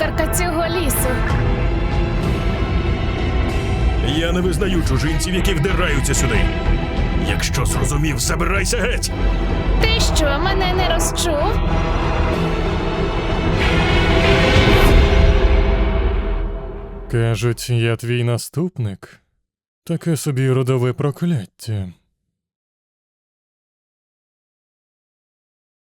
Цього лісу. Я не визнаю чужинців, які вдираються сюди. Якщо зрозумів, забирайся геть! Ти що, мене не розчув? Кажуть, я твій наступник. Таке собі родове прокляття.